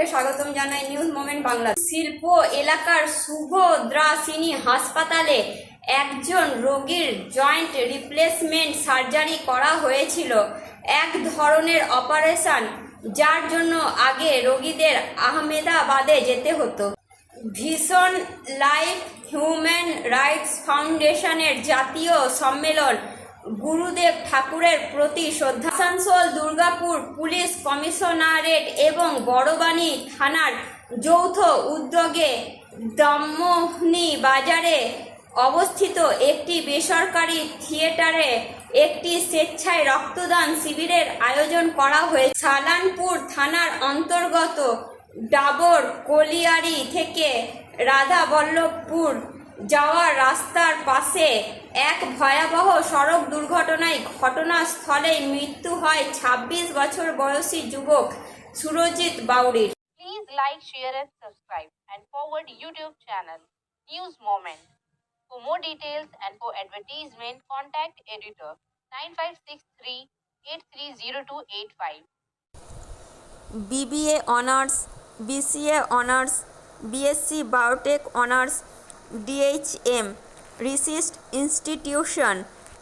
সকলকে স্বাগতম জানাই নিউজ মোমেন্ট বাংলা। শিল্প এলাকার সুভদ্রাসিনী হাসপাতালে একজন রোগীর জয়েন্ট রিপ্লেসমেন্ট সার্জারি করা হয়েছিল। এক ধরনের অপারেশন, যার জন্য আগে রোগীদের আহমেদাবাদে যেতে হতো। ভীষণ লাইফ হিউম্যান রাইটস ফাউন্ডেশনের জাতীয় সম্মেলন গুরুদেব ঠাকুরের প্রতি শ্রদ্ধা। আসানসোল দুর্গাপুর পুলিশ কমিশনারেট এবং বড়বাণী থানার যৌথ উদ্যোগে দমোহনী বাজারে অবস্থিত একটি বেসরকারি থিয়েটারে একটি স্বেচ্ছায় রক্তদান শিবিরের আয়োজন করা হয়েছে। সালানপুর থানার অন্তর্গত ডাবর কলিয়ারি থেকে রাধাবল্লভপুর যাওয়ার রাস্তার পাশে এক ভয়াবহ সড়ক দুর্ঘটনায় ঘটনাস্থলে মৃত্যু হয় ২৬ বছর বয়সী যুবক Surajit বাউরির please like share and subscribe and forward YouTube channel news moment for more details and for advertisement contact editor 9563830285 BBA honours BCA honours BSc biotech honours DHM রিসিস্ট institution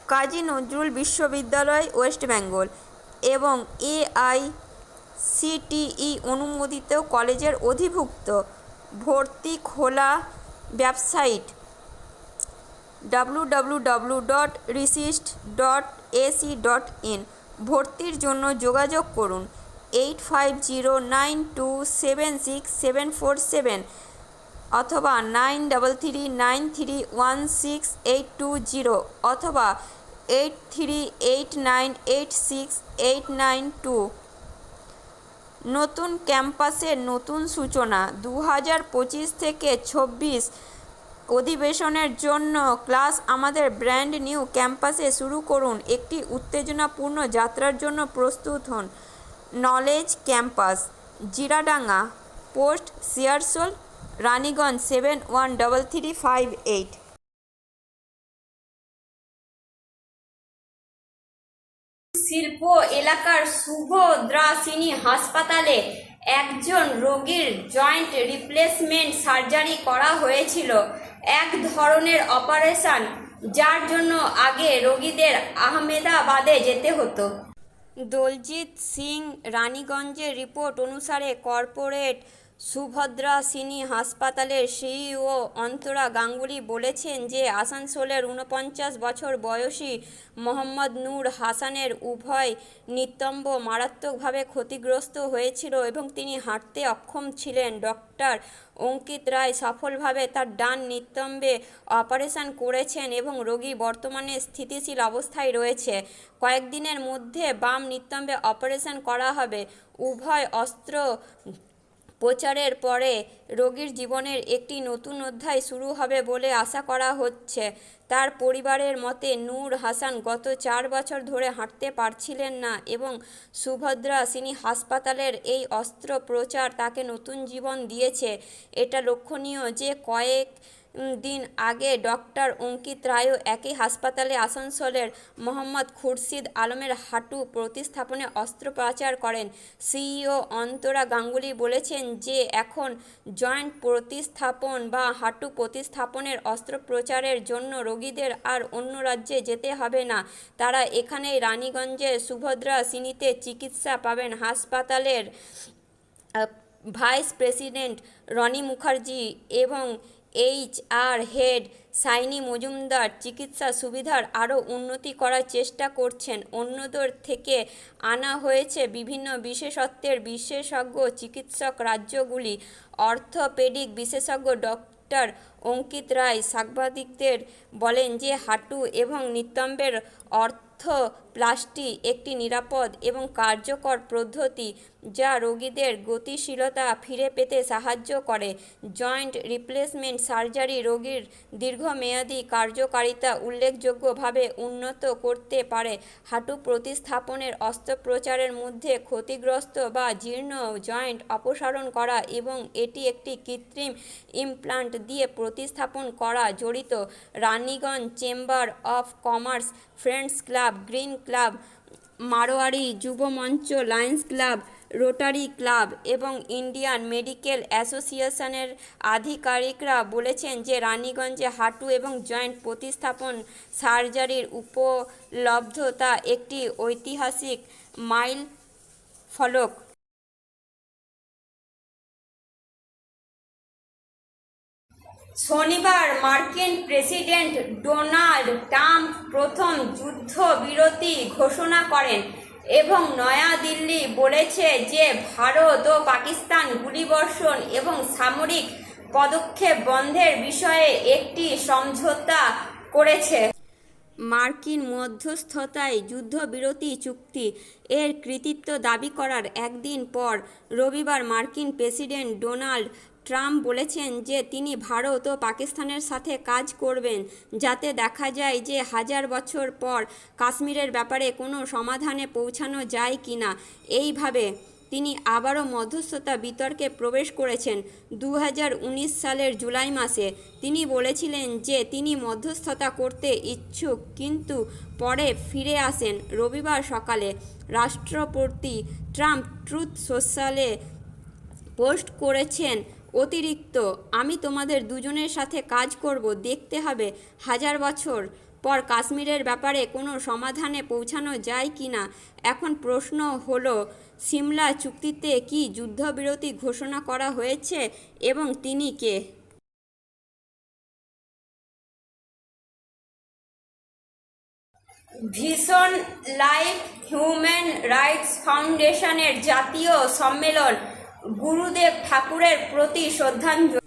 Kazi Nazrul বিশ্ববিদ্যালয়, ওয়েস্ট বেঙ্গল এবং এআই সিটিই অনুমোদিত কলেজের অধিভুক্ত ভর্তি খোলা website dot রিসিস্ট dot dot in ভর্তির জন্য যোগাযোগ করুন eight five zero nine two seven six seven four seven অথবা nine double three nine three one six eight two zero অথবা eight three eight nine eight six eight nine two নতুন ক্যাম্পাসের নতুন সূচনা দু হাজার পঁচিশ থেকে ছব্বিশ অধিবেশনের জন্য ক্লাস আমাদের ব্র্যান্ড নিউ ক্যাম্পাসে শুরু করুন। একটি উত্তেজনাপূর্ণ যাত্রার জন্য প্রস্তুত হন। Knowledge campus, Jiradanga post Searsole Raniganj seven one double three five eight শিল্প এলাকার শুভদ্রাসিনী হাসপাতালে একজন রোগীর জয়েন্ট রিপ্লেসমেন্ট সার্জারি করা হয়েছিল। এক ধরনের অপারেশন, যার জন্য আগে রোগীদের আহমেদাবাদে যেতে হতো। দলজিৎ সিং, রানীগঞ্জের রিপোর্ট অনুসারে কর্পোরেট সুভদ্রা সিনি হাসপাতালের সিইও অন্তরা গাঙ্গুলি বলেছেন যে আসানসোলের উনপঞ্চাশ বছর বয়সী মোহাম্মদ নূর হাসানের উভয় নিতম্ব মারাত্মকভাবে ক্ষতিগ্রস্ত হয়েছিল এবং তিনি হাঁটতে অক্ষম ছিলেন। ডক্টর অঙ্কিত রায় সফলভাবে তার ডান নিতম্বে অপারেশন করেছেন এবং রোগী বর্তমানে স্থিতিশীল অবস্থায় রয়েছে। কয়েকদিনের মধ্যে বাম নিতম্বে অপারেশন করা হবে। উভয় অস্ত্র প্রচারের পরে রোগীর জীবনের একটি নতুন অধ্যায় শুরু হবে বলে আশা করা হচ্ছে। তার পরিবারের মতে নূর হাসান গত চার বছর ধরে হাঁটতে পারছিলেন না এবং সুভদ্রা সিনি হাসপাতালের এই অস্ত্র প্রচার তাকে নতুন জীবন দিয়েছে। এটা লক্ষণীয় যে কয়েক দিন আগে ডক্টর অঙ্কিত রায়ও একই হাসপাতালে আসানসোলের মোহাম্মদ খুরশিদ আলমের হাঁটু প্রতিস্থাপনে অস্ত্রোপচার করেন। সিইও অন্তরা গাঙ্গুলি বলেছেন যে এখন জয়েন্ট প্রতিস্থাপন বা হাঁটু প্রতিস্থাপনের অস্ত্রোপচারের জন্য রোগীদের আর অন্য রাজ্যে যেতে হবে না। তারা এখানেই রানীগঞ্জের সুভদ্রা সিনিতে চিকিৎসা পাবেন। হাসপাতালের ভাইস প্রেসিডেন্ট রনি মুখার্জি এবং H R head Saini Majumdar চিকিৎসা সুবিধার আরও উন্নতি করার চেষ্টা করছেন। অন্যদের থেকে আনা হয়েছে বিভিন্ন বিশেষত্বের বিশেষজ্ঞ, চিকিৎসক রাজ্যগুলি, অর্থোপেডিক বিশেষজ্ঞ ডক্টর অঙ্কিত রায় সাংবাদিকদের বলেন যে হাঁটু এবং নিতম্বের অর্থোপ্লাস্টি একটি নিরাপদ এবং কার্যকর পদ্ধতি যা রোগীদের গতিশীলতা ফিরে পেতে সাহায্য করে। জয়েন্ট রিপ্লেসমেন্ট সার্জারি রোগীর দীর্ঘমেয়াদী কার্যকারিতা উল্লেখযোগ্যভাবে উন্নত করতে পারে। হাঁটু প্রতিস্থাপনের অস্ত্রোপচারের মধ্যে ক্ষতিগ্রস্ত বা জীর্ণ জয়েন্ট অপসারণ করা এবং এটি একটি কৃত্রিম ইমপ্লান্ট দিয়ে প্রতিস্থাপন করা জড়িত Raniganj chamber of commerce friends club, green club, Marwari Yuva Manch, Lions club, Rotary club এবং ইন্ডিয়ান মেডিকেল অ্যাসোসিয়েশনের আধিকারিকরা বলেছেন যে রানীগঞ্জে হাঁটু এবং জয়েন্ট প্রতিস্থাপন সার্জারির উপলব্ধতা একটি ঐতিহাসিক মাইল ফলক শনিবার মার্কিন প্রেসিডেন্ট ডোনাল্ড ট্রাম্প প্রথম যুদ্ধবিরতি ঘোষণা করেন এবং নয়াদিল্লি বলেছে যে ভারত ও পাকিস্তান গুলিবর্ষণ এবং সামরিক পদক্ষেপ বন্ধের বিষয়ে একটি সমঝোতা করেছে। মার্কিন মধ্যস্থতায় যুদ্ধবিরতি চুক্তি এর কৃতিত্ব দাবি করার একদিন পর রবিবার মার্কিন প্রেসিডেন্ট ডোনাল্ড ট্রাম্প বলেছেন যে তিনি ভারত ও পাকিস্তানের সাথে কাজ করবেন, যাতে দেখা যায় যে হাজার বছর পর কাশ্মীরের ব্যাপারে কোনো সমাধানে পৌঁছানো যায় কি না এইভাবে তিনি আবারও মধ্যস্থতা বিতর্কে প্রবেশ করেছেন দু হাজার উনিশ সালের জুলাই মাসে। তিনি বলেছিলেন যে তিনি মধ্যস্থতা করতে ইচ্ছুক, কিন্তু পরে ফিরে আসেন রবিবার সকালে। রাষ্ট্রপতি ট্রাম্প ট্রুথ সোশ্যালে পোস্ট করেছেন অতিরিক্ত, আমি তোমাদের দুজনের সাথে কাজ করব, দেখতে হবে হাজার বছর পর কাশ্মীরের ব্যাপারে কোনো সমাধানে পৌঁছানো যায় কি না। এখন প্রশ্ন হলো, সিমলা চুক্তিতে কি যুদ্ধবিরতি ঘোষণা করা হয়েছে এবং তিনি কে? ভীষণ লাইফ হিউম্যান রাইটস ফাউন্ডেশনের জাতীয় সম্মেলন গুরুদেব ঠাকুরের প্রতি শ্রদ্ধাঞ্জলি।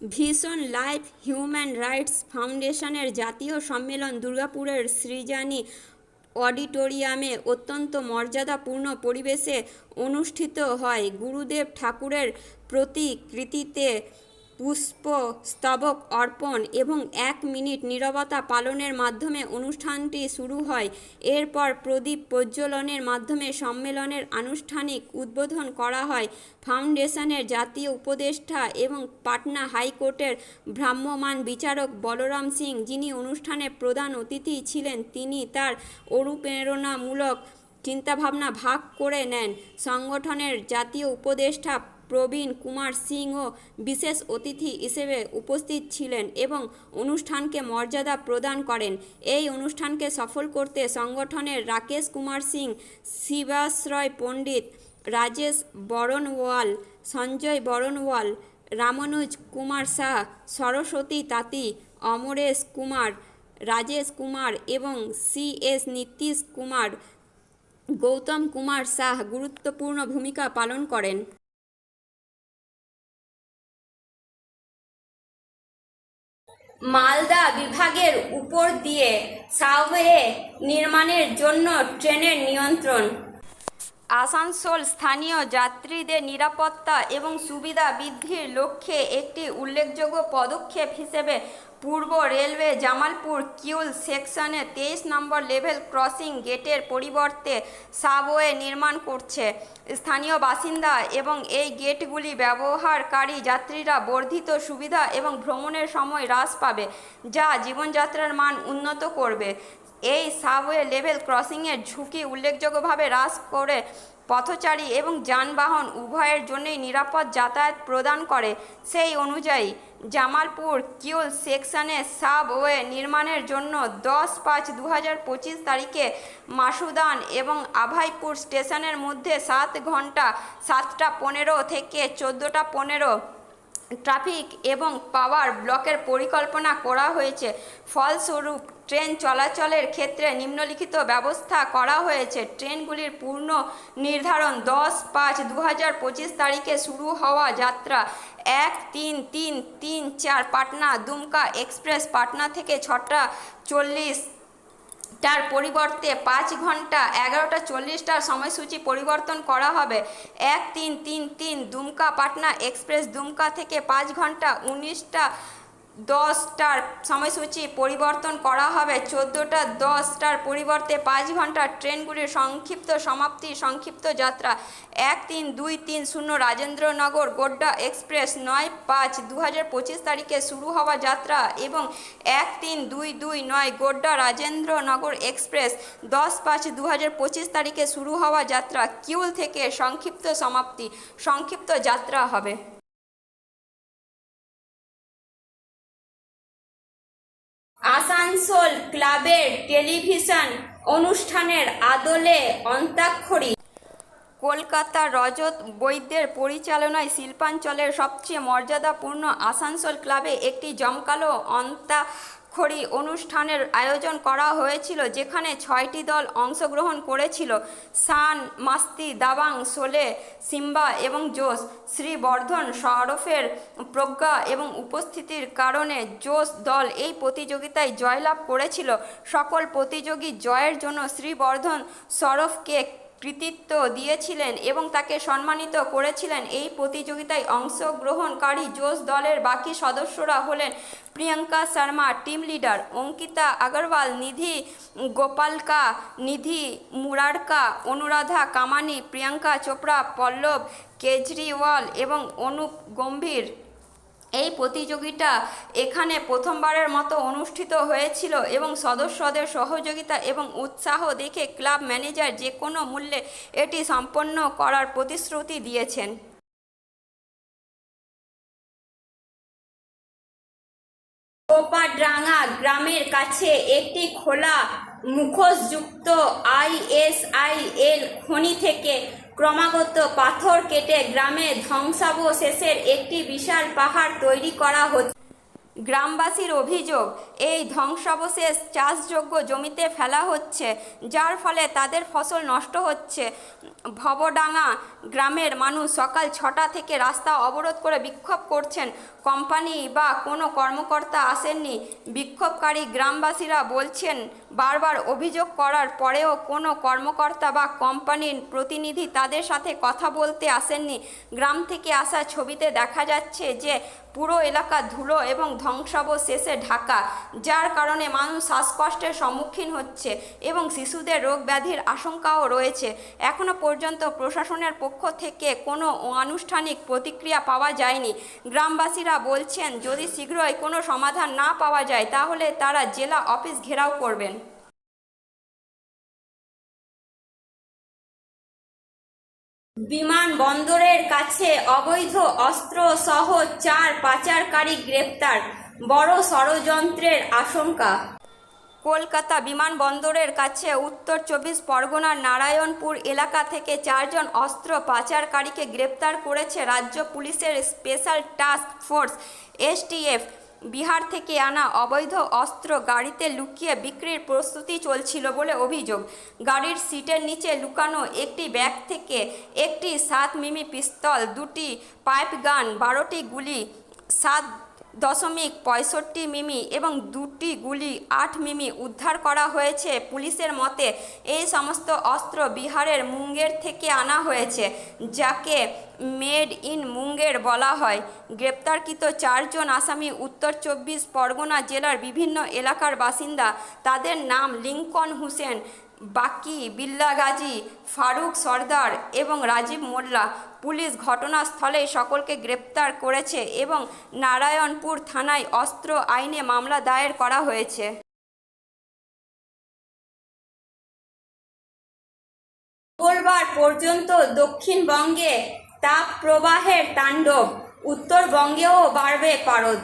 ভীষণ লাইফ, হিউম্যান রাইটস ফাউন্ডেশনের জাতীয় সম্মেলন দুর্গাপুরের সৃজানী অডিটোরিয়ামে অত্যন্ত মর্যাদাপূর্ণ পরিবেশে অনুষ্ঠিত হয়। গুরুদেব ঠাকুরের প্রতিকৃতিতে স্তবক অর্পণ এবং এক মিনিট নীরবতা পালনের মাধ্যমে অনুষ্ঠানটি শুরু হয়। এরপর প্রদীপ প্রজ্বলনের মাধ্যমে সম্মেলনের আনুষ্ঠানিক উদ্বোধন করা হয়। ফাউন্ডেশনের জাতীয় উপদেষ্টা এবং পাটনা হাইকোর্টের ভ্রাম্যমাণ বিচারক বলরাম সিং, যিনি অনুষ্ঠানে প্রধান অতিথি ছিলেন, তিনি তার অনুপ্রেরণামূলক চিন্তাভাবনা ভাগ করে নেন। সংগঠনের জাতীয় উপদেষ্টা প্রবীণ কুমার সিংও বিশেষ অতিথি হিসেবে উপস্থিত ছিলেন এবং অনুষ্ঠানকে মর্যাদা প্রদান করেন। এই অনুষ্ঠানকে সফল করতে সংগঠনের রাকেশ কুমার সিং, শিবাশ্রয় পণ্ডিত রাজেশ বরণওয়াল সঞ্জয় বরণওয়াল রামানুজ কুমার শাহ সরস্বতী তাঁতি, অমরেশ কুমার, রাজেশ কুমার এবং সি এস নীতিশ কুমার, গৌতম কুমার শাহ গুরুত্বপূর্ণ ভূমিকা পালন করেন। মালদা বিভাগের উপর দিয়ে সাবওয়ে নির্মাণের জন্য ট্রেনের নিয়ন্ত্রণ। আসানসোল স্থানীয় যাত্রীদের নিরাপত্তা এবং সুবিধা বৃদ্ধির লক্ষ্যে একটি উল্লেখযোগ্য পদক্ষেপ হিসেবে পূর্ব রেলওয়ে জামালপুর কিউল সেকশনে তেইশ নম্বর লেভেল ক্রসিং গেটের পরিবর্তে সাবওয়ে নির্মাণ করছে। স্থানীয় বাসিন্দা এবং এই গেটগুলি ব্যবহারকারী যাত্রীরা বর্ধিত সুবিধা এবং ভ্রমণের সময় হ্রাস পাবে, যা জীবনযাত্রার মান উন্নত করবে। এই সাবওয়ে লেভেল ক্রসিংয়ের ঝুঁকি উল্লেখযোগ্যভাবে হ্রাস করে পথচারী এবং যানবাহন উভয়ের জন্যই নিরাপদ যাতায়াত প্রদান করে। সেই অনুযায়ী জামালপুর কিউল সেকশনে সাবওয়ে নির্মাণের জন্য দশ পাঁচ দু হাজার পঁচিশ তারিখে মাসুদান এবং আভাইপুর স্টেশনের মধ্যে সাত ঘণ্টা, সাতটা পনেরো থেকে চোদ্দোটা পনেরো ট্রাফিক এবং পাওয়ার ব্লকের পরিকল্পনা করা হয়েছে। ফলস্বরূপ ট্রেন চলাচলের ক্ষেত্রে নিম্নলিখিত ব্যবস্থা করা হয়েছে। ট্রেনগুলির পূর্ণ নির্ধারণ দশ পাঁচ দু পঁচিশ তারিখে শুরু হওয়া যাত্রা এক, তিন তিন তিন, চার, পাটনা, দুমকা এক্সপ্রেস পাটনা থেকে ছটা চল্লিশ টার পরিবর্তে পাঁচ ঘণ্টা এগারোটা চল্লিশটার সময়সূচি পরিবর্তন করা হবে। এক, তিন তিন তিন, দুমকা পাটনা এক্সপ্রেস দুমকা থেকে পাঁচ ঘণ্টা উনিশটা দশটার সময়সূচি পরিবর্তন করা হবে। চোদ্দোটা দশটার পরিবর্তে পাঁচ ঘণ্টার ট্রেনগুলির সংক্ষিপ্ত সমাপ্তি, সংক্ষিপ্ত যাত্রা। এক তিন দুই তিন শূন্য রাজেন্দ্রনগর গোড্ডা এক্সপ্রেস নয় পাঁচ দু পঁচিশ তারিখে শুরু হওয়া যাত্রা এবং এক তিন দুই দুই নয় গোড্ডা রাজেন্দ্রনগর এক্সপ্রেস দশ পাঁচ দু পঁচিশ তারিখে শুরু হওয়া যাত্রা। কিউল থেকে সংক্ষিপ্ত সমাপ্তি, সংক্ষিপ্ত যাত্রা হবে। আসানসোল ক্লাবের টেলিভিশন অনুষ্ঠানের আদলে অন্তাক্ষরী। কলকাতা রজত বৈদ্যের পরিচালনায় শিল্পাঞ্চলের সবচেয়ে মর্যাদাপূর্ণ আসানসোল ক্লাবে একটি জমকালো অন্তাক্ষরী অনুষ্ঠানের আয়োজন করা হয়েছিল, যেখানে ছয়টি দল অংশগ্রহণ করেছিল। সান, মাস্তি, দাবাং, সোলে, সিম্বা এবং জোশ শ্রীবর্ধন সরফের প্রজ্ঞা এবং উপস্থিতির কারণে জোশ দল এই প্রতিযোগিতায় জয়লাভ করেছিল। সকল প্রতিযোগী জয়ের জন্য শ্রীবর্ধন সরফকে কৃতিত্ব দিয়েছিলেন এবং তাকে সম্মানিত করেছিলেন। এই প্রতিযোগিতায় অংশগ্রহণকারী জোশ দলের বাকি সদস্যরা হলেন প্রিয়াঙ্কা শর্মা, টিম লিডার অঙ্কিতা আগরওয়াল, নিধি গোপালকা, নিধি মুরারকা, অনুরাধা কামানি, প্রিয়াঙ্কা চোপড়া, পল্লব কেজরিওয়াল এবং অনুপ গম্ভীর। এই প্রতিযোগিতা এখানে প্রথমবারের মতো অনুষ্ঠিত হয়েছিল এবং সদস্যদের সহযোগিতা এবং উৎসাহ দেখে ক্লাব ম্যানেজার যে কোনো মূল্যে এটি সম্পন্ন করার প্রতিশ্রুতি দিয়েছেন। কোপাড্রাঙ্গা গ্রামের কাছে একটি খোলা মুখোশযুক্ত আইএসআইএল খনি থেকে ক্রমাগত পাথর কেটে গ্রামে ধ্বংসাবশেষের একটি বিশাল পাহাড় তৈরি করা হচ্ছে। গ্রামবাসীর অভিযোগ, এই ধ্বংসাবশেষ চাষযোগ্য জমিতে ফেলা হচ্ছে, যার ফলে তাদের ফসল নষ্ট হচ্ছে। ভবডাঙ্গা গ্রামের মানুষ সকাল ছটা থেকে রাস্তা অবরোধ করে বিক্ষোভ করছেন। কোম্পানি বা কোনো কর্মকর্তা আসেননি। বিক্ষোভকারী গ্রামবাসীরা বলছেন, বারবার অভিযোগ করার পরেও কোনো কর্মকর্তা বা কোম্পানির প্রতিনিধি তাদের সাথে কথা বলতে আসেননি। গ্রাম থেকে আসা ছবিতে দেখা যাচ্ছে যে পুরো এলাকা ধুলো এবং ধ্বংসাবশেষে ঢাকা, যার কারণে মানুষ শ্বাসকষ্টের সম্মুখীন হচ্ছে এবং শিশুদের রোগ ব্যাধির আশঙ্কাও রয়েছে। এখনও পর্যন্ত প্রশাসনের পক্ষ থেকে কোনো আনুষ্ঠানিক প্রতিক্রিয়া পাওয়া যায়নি। গ্রামবাসীরা বলছেন, যদি শীঘ্রই কোনো সমাধান না পাওয়া যায়, তাহলে তারা জেলা অফিস ঘেরাও করবেন। বিমানবন্দরের কাছে অবৈধ অস্ত্র সহ চার পাচারকারী গ্রেপ্তার, বড় ষড়যন্ত্রের আশঙ্কা। কলকাতা বিমানবন্দরের কাছে উত্তর চব্বিশ পরগনার নারায়ণপুর এলাকা থেকে চারজন অস্ত্র পাচারকারীকে গ্রেপ্তার করেছে রাজ্য পুলিশের special task force STF Bihar থেকে আনা অবৈধ অস্ত্র গাড়িতে লুকিয়ে বিক্রির প্রস্তুতি চলছিল বলে অভিযোগ। গাড়ির সিটের নিচে লুকানো একটি ব্যাগ থেকে একটি সাত মিমি পিস্তল, দুটি পাইপ গান, বারোটি গুলি, সাত দশমিক পঁয়ষট্টি মিমি এবং দুটি গুলি আট মিমি উদ্ধার করা হয়েছে পুলিশের মতে, এই সমস্ত অস্ত্র বিহারের মুঙ্গের থেকে আনা হয়েছে, যাকে মেড ইন মুঙ্গের বলা হয়। গ্রেপ্তারকৃত চারজন আসামি উত্তর চব্বিশ পরগনা জেলার বিভিন্ন এলাকার বাসিন্দা, তাদের নাম লিঙ্কন হুসেন। বাকি, বিল্লা গাজী, ফারুক সর্দার এবং রাজীব মোল্লা পুলিশ ঘটনাস্থলে সকলকে গ্রেপ্তার করেছে এবং নারায়ণপুর থানায় অস্ত্র আইনে মামলা দায়ের করা হয়েছে। মঙ্গলবার পর্যন্ত দক্ষিণবঙ্গে তাপ প্রবাহের তাণ্ডব, উত্তরবঙ্গেও বাড়বে পারদ।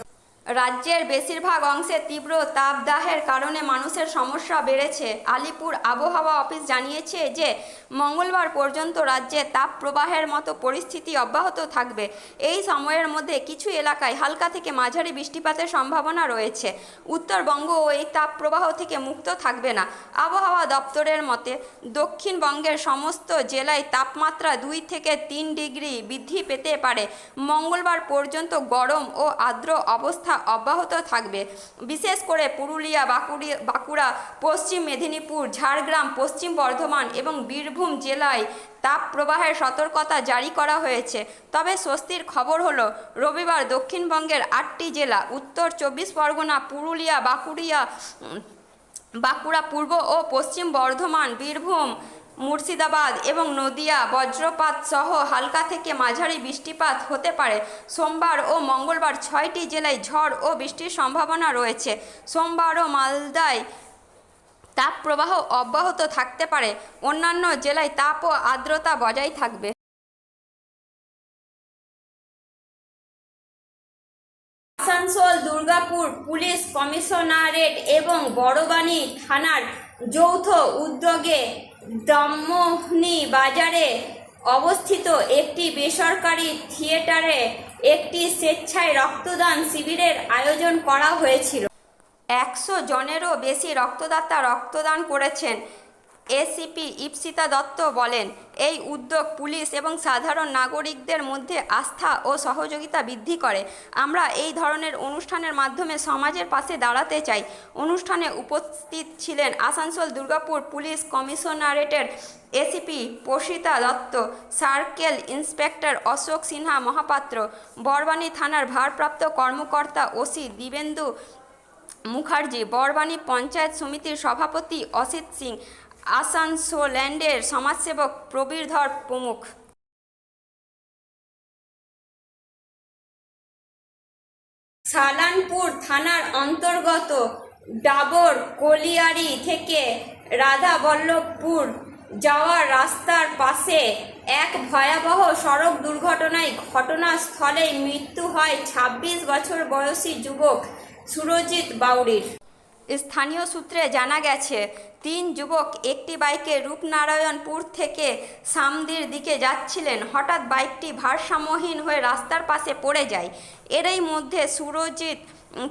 রাজ্যের বেশিরভাগ অংশে তীব্র তাপদাহের কারণে মানুষের সমস্যা বেড়েছে। আলিপুর আবহাওয়া অফিস জানিয়েছে যে, মঙ্গলবার পর্যন্ত রাজ্যে তাপপ্রবাহের মতো পরিস্থিতি অব্যাহত থাকবে। এই সময়ের মধ্যে কিছু এলাকায় হালকা থেকে মাঝারি বৃষ্টিপাতের সম্ভাবনা রয়েছে। উত্তরবঙ্গও এই তাপপ্রবাহ থেকে মুক্ত থাকবে না। আবহাওয়া দপ্তরের মতে, দক্ষিণবঙ্গের সমস্ত জেলায় তাপমাত্রা দুই থেকে তিন ডিগ্রি বৃদ্ধি পেতে পারে। মঙ্গলবার পর্যন্ত গরম ও আর্দ্র অবস্থা অব্যাহত থাকবে। বিশেষ করে পুরুলিয়া, বাঁকুড়িয়া, বাঁকুড়া, পশ্চিম মেদিনীপুর, ঝাড়গ্রাম, পশ্চিম বর্ধমান এবং বীরভূম জেলায় তাপপ্রবাহের সতর্কতা জারি করা হয়েছে। তবে স্বস্তির খবর হলো, রবিবার দক্ষিণবঙ্গের আটটি জেলা, উত্তর চব্বিশ পরগনা, পুরুলিয়া, বাঁকুড়িয়া বাঁকুড়া পূর্ব ও পশ্চিম বর্ধমান, বীরভূম মুর্শিদাবাদ এবং নদিয়া বজ্রপাত সহ হালকা থেকে মাঝারি বৃষ্টিপাত হতে পারে। সোমবার ও মঙ্গলবার ছয়টি জেলায় ঝড় ও বৃষ্টির সম্ভাবনা রয়েছে। সোমবার ও মালদায় তাপপ্রবাহ অব্যাহত থাকতে পারে। অন্যান্য জেলায় তাপ ও আর্দ্রতা বজায় থাকবে। আসানসোল, দুর্গাপুর পুলিশ কমিশনারেট এবং বড়বাণী থানার যৌথ উদ্যোগে দমোহনী বাজারে অবস্থিত একটি বেসরকারি থিয়েটারে একটি স্বেচ্ছায় রক্তদান শিবিরের আয়োজন করা হয়েছিল। একশো জনেরও বেশি রক্তদাতা রক্তদান করেছেন। এসিপি ইপসিতা দত্ত বলেন, এই উদ্যোগ পুলিশ এবং সাধারণ নাগরিকদের মধ্যে আস্থা ও সহযোগিতা বৃদ্ধি করে। আমরা এই ধরনের অনুষ্ঠানের মাধ্যমে সমাজের পাশে দাঁড়াতে চাই। অনুষ্ঠানে উপস্থিত ছিলেন Asansol Durgapur police কমিশনারেটের ACP Prasita Dutta, circle inspector Ashok Sinha Mahapatra, Barabani থানার ভারপ্রাপ্ত কর্মকর্তা ওসি দিবেন্দু মুখার্জি, বরবানী পঞ্চায়েত সমিতির সভাপতি অসিত সিং আসানসোল্যান্ডের সমাজসেবক প্রবীর ধর প্রমুখ। সালানপুর থানার অন্তর্গত ডাবর কলিয়ারি থেকে রাধাবল্লভপুর যাওয়ার রাস্তার পাশে এক ভয়াবহ সড়ক দুর্ঘটনায় ঘটনাস্থলেই মৃত্যু হয় ২৬ বছর বয়সী যুবক সুরজিৎ বাউরির স্থানীয় সূত্রে জানা গেছে, তিন যুবক একটি বাইকে রূপনারায়ণপুর থেকে সামদির দিকে যাচ্ছিলেন। হঠাৎ বাইকটি ভারসাম্যহীন হয়ে রাস্তার পাশে পড়ে যায়। এরই মধ্যে সুরজিৎ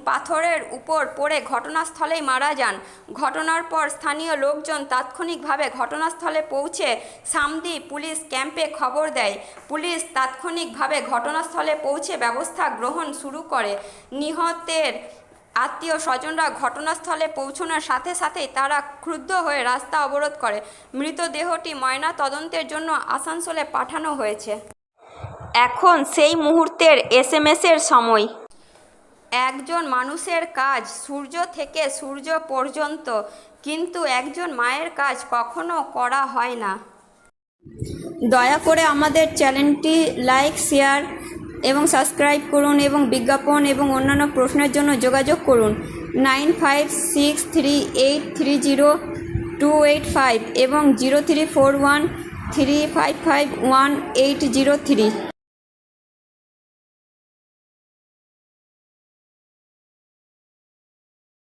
পাথরের উপর পড়ে ঘটনাস্থলেই মারা যান। ঘটনার পর স্থানীয় লোকজন তাৎক্ষণিকভাবে ঘটনাস্থলে পৌঁছে সামদি পুলিশ ক্যাম্পে খবর দেয়। পুলিশ তাৎক্ষণিকভাবে ঘটনাস্থলে পৌঁছে ব্যবস্থা গ্রহণ শুরু করে। নিহতের আত্মীয় স্বজনরা ঘটনাস্থলে পৌঁছানোর সাথে সাথেই তারা ক্রুদ্ধ হয়ে রাস্তা অবরোধ করে। মৃতদেহটি ময়না তদন্তের জন্য আসানসোলে পাঠানো হয়েছে। এখন সেই মুহূর্তের এসএমএসের সময়। একজন মানুষের কাজ সূর্য থেকে সূর্য পর্যন্ত, কিন্তু একজন মায়ের কাজ কখনো করা হয় না। দয়া করে আমাদের চ্যানেলটি লাইক, শেয়ার এবং সাবস্ক্রাইব করুন এবং বিজ্ঞাপন এবং অন্যান্য প্রশ্নের জন্য যোগাযোগ করুন nine five six three eight three zero two eight five এবং zero three four one three five five one eight zero three.